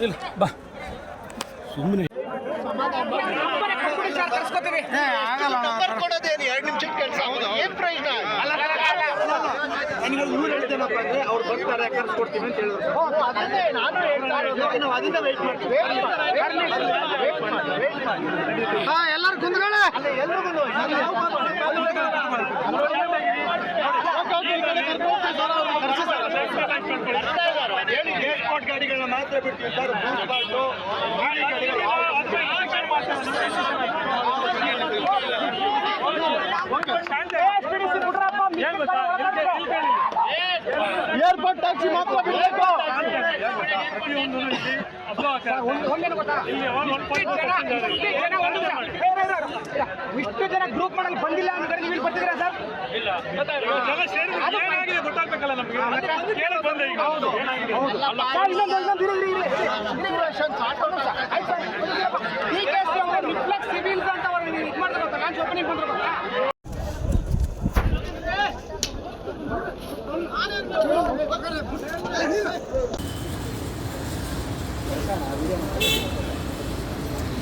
ಇಲ್ಲ, ಬಾ. ಸುಮ್ಮನೆ ಎರಡು ನಿಮಿಷ ಕೆಲಸ ಏನ್ ಪ್ರಯೋಜನ ಅಂದ್ರೆ ಅಂತ ಹೇಳಿದ್ರು ನಾನು ಹೇಳ್ತಾ ಇರೋದು ನಾವು ಅದನ್ನ ವೇಟ್ ಮಾಡ್ತೀವಿ ಎಲ್ಲರೂ ಕುಂದ್ಕೊಳ್ಳಿ ಹೇಳಿ ಏರ್ಪೋರ್ಟ್ ಗಾಡಿಗಳನ್ನ ಮಾತ್ರ ಬಿಟ್ಟು ಸರ್ ಬಾಟು. ಏರ್ಪೋರ್ಟ್ ಟ್ಯಾಕ್ಸಿ ಮಾತ್ರ ಬಿಡಬೇಕು ಇಷ್ಟು ಜನ ಗ್ರೂಪ್ ಮಾಡಲು ಬಂದಿಲ್ಲ ಅಂದ್ರೆ ನೀವು ಇಲ್ಲಿ ಬರ್ತಿದ್ದೀರಾ ಸರ್? ಗೊತ್ತಾಗ್ಬೇಕಲ್ಲ ನಮಗೆ. ಕೇಳಕ್ ಬಂದೆ ಈಗ. ರಿಫ್ಲೆಕ್ಸ್ ಸಿವಿಲ್ಸ್ ಅಂತ ಅವ್ರು ಇದು ಮಾಡ್ತಾರೆ ಲಾಂಚ್ ಓಪನಿಂಗ್.